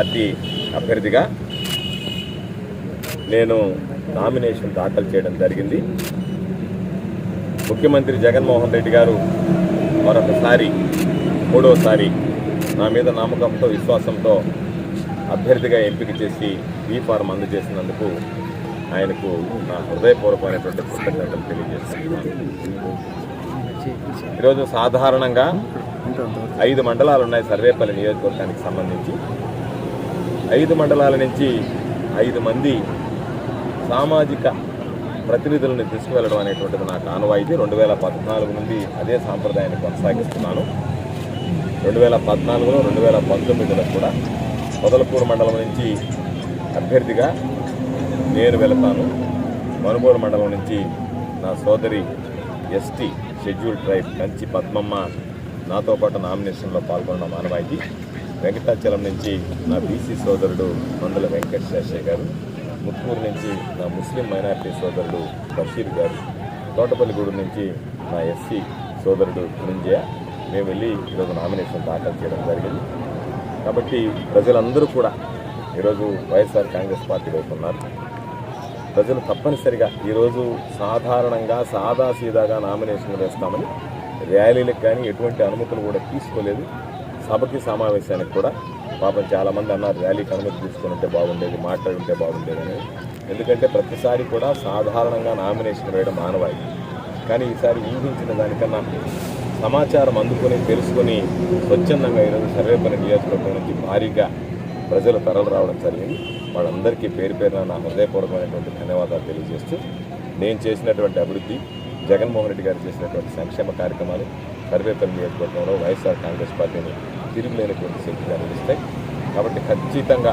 Party అభ్యర్థిగా నేను nomination దాఖలు చేయడం జరిగింది. ముఖ్యమంత్రి జగన్మోహన్ రెడ్డి గారు మరొకసారి మూడోసారి నా మీద నమ్మకంతో విశ్వాసంతో అభ్యర్థిగా ఎంపిక చేసి ఈ ఫారం అందజేసినందుకు ఆయనకు నా హృదయపూర్వకమైనటువంటి కృతజ్ఞతలు తెలియజేస్తున్నాను. ఈరోజు సాధారణంగా ఐదు మండలాలు ఉన్నాయి సర్వేపల్లి నియోజకవర్గానికి సంబంధించి. ఐదు మండలాల నుంచి ఐదు మంది సామాజిక ప్రతినిధులను తీసుకువెళ్ళడం అనేటువంటిది నాకు ఆనవాయితీ రెండు వేల పద్నాలుగు నుండి అదే సాంప్రదాయాన్ని కొనసాగిస్తున్నాను. రెండు వేల పద్నాలుగులో రెండు వేల పంతొమ్మిదిలో కూడా పొదలకూరు మండలం నుంచి అభ్యర్థిగా నేను వెళతాను. మనుగోలు మండలం నుంచి నా సోదరి ST schedule tribe Kanchi Padmamma నాతో పాటు నామినేషన్లో పాల్గొన్న ఆనవాయితీ. వెంకటాచలం నుంచి నా బీసీ సోదరుడు మందుల వెంకట శేషయ్య గారు ముత్తూరు నుంచి నా ముస్లిం మైనారిటీ సోదరుడు బషీర్ గారు తోటపల్లిగూడు నుంచి నా ఎస్సీ సోదరుడు ధనుంజయ మేము వెళ్ళి ఈరోజు నామినేషన్ దాఖలు చేయడం జరిగింది. కాబట్టి ప్రజలందరూ కూడా ఈరోజు వైఎస్ఆర్ కాంగ్రెస్ పార్టీ వైపు ఉన్నారు. ప్రజలు తప్పనిసరిగా ఈరోజు సాధారణంగా సాదాసీదాగా నామినేషన్లు వేస్తామని ర్యాలీలకు కానీ ఎటువంటి అనుమతులు కూడా తీసుకోలేదు. సభకి సమావేశానికి కూడా పాపం చాలామంది అన్నారు ర్యాలీకి అనుమతి తీసుకుని ఉంటే బాగుండేది మాట్లాడుంటే బాగుండేదని ఎందుకంటే ప్రతిసారి కూడా సాధారణంగా నామినేషన్ వేయడం మానవాయి కానీ ఈసారి ఊహించిన దానికన్నా సమాచారం అందుకొని తెలుసుకొని స్వచ్ఛందంగా ఈరోజు సర్వేపల్లి నియోజకవర్గం నుంచి భారీగా ప్రజలు తరలి రావడం జరిగింది. వాళ్ళందరికీ పేరు పేరున నా హృదయపూర్వకమైనటువంటి ధన్యవాదాలు తెలియజేస్తూ నేను చేసినటువంటి అభివృద్ధి జగన్మోహన్ రెడ్డి గారు చేసినటువంటి సంక్షేమ కార్యక్రమాలు సర్వేపల్లి నియోజకవర్గంలో వైఎస్ఆర్ కాంగ్రెస్ పార్టీని తిరుగులేనటువంటి శక్తిగా నిలుస్తాయి కాబట్టి ఖచ్చితంగా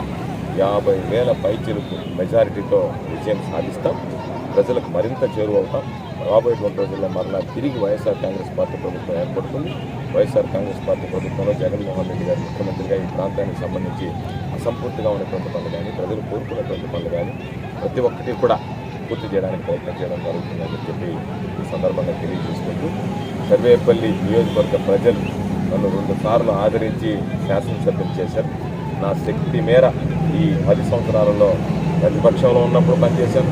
యాభై వేల పైచిలకు మెజారిటీతో విజయం సాధిస్తాం. ప్రజలకు మరింత చేరువవుతాం. రాబోయేటువంటి రోజుల్లో మరలా తిరిగి వైఎస్ఆర్ కాంగ్రెస్ పార్టీ ప్రభుత్వం ఏర్పడుతుంది. వైఎస్ఆర్ కాంగ్రెస్ పార్టీ ప్రభుత్వంలో జగన్మోహన్ రెడ్డి గారు ముఖ్యమంత్రిగా ఈ ప్రాంతానికి సంబంధించి అసంపూర్తిగా ఉన్నటువంటి పనులు కానీ ప్రజలు కోరుకున్నటువంటి పనులు కానీ ప్రతి ఒక్కటి కూడా పూర్తి చేయడానికి ప్రయత్నం చేయడం జరుగుతుందని చెప్పి ఈ సందర్భంగా తెలియజేసుకుంటూ సర్వేపల్లి నియోజకవర్గ ప్రజలు నన్ను రెండు సార్లు ఆదరించి శాసనసభ్యులు చేశారు. నా శక్తి మేర ఈ పది సంవత్సరాలలో ప్రతిపక్షంలో ఉన్నప్పుడు పనిచేశాను.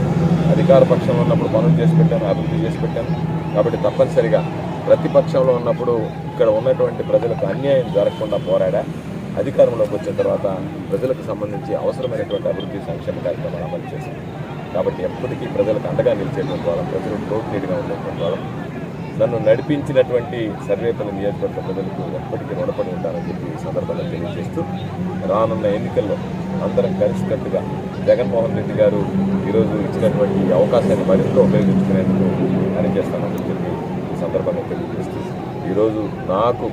అధికార పక్షంలో ఉన్నప్పుడు పనులు చేసి పెట్టాను అభివృద్ధి చేసి పెట్టాను. కాబట్టి తప్పనిసరిగా ప్రతిపక్షంలో ఉన్నప్పుడు ఇక్కడ ఉన్నటువంటి ప్రజలకు అన్యాయం జరగకుండా పోరాడా. అధికారంలోకి వచ్చిన తర్వాత ప్రజలకు సంబంధించి అవసరమైనటువంటి అభివృద్ధి సంక్షేమ కార్యక్రమాలు అమలు చేశాను. కాబట్టి ఎప్పటికీ ప్రజలకు అండగా నిలిచేటువంటి వాళ్ళం ప్రజలకు తోడు నీటిగా ఉండేటువంటి వాళ్ళం. నన్ను నడిపించినటువంటి సర్వేపల్లి నియోజకవర్గ ప్రజలకు ఎప్పటికీ రుణపడి ఉంటారని చెప్పి ఈ సందర్భంగా తెలియజేస్తూ రానున్న ఎన్నికల్లో అందరం కలిసికట్టుగా జగన్మోహన్ రెడ్డి గారు ఈరోజు ఇచ్చినటువంటి ఈ అవకాశాన్ని మరింత ఉపయోగించుకునేందుకు పనిచేస్తామని చెప్పి ఈ సందర్భంగా తెలియజేస్తూ ఈరోజు నాకు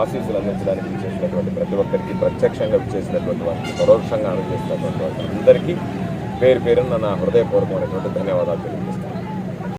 ఆశీస్సులు అందించడానికి చేసినటువంటి ప్రతి ఒక్కరికి ప్రత్యక్షంగా చేసినటువంటి వారికి పరోక్షంగా అందజేసినటువంటి వారికి అందరికీ పేరు పేరున నా హృదయపూర్వకమైనటువంటి ధన్యవాదాలు తెలియజేస్తాను.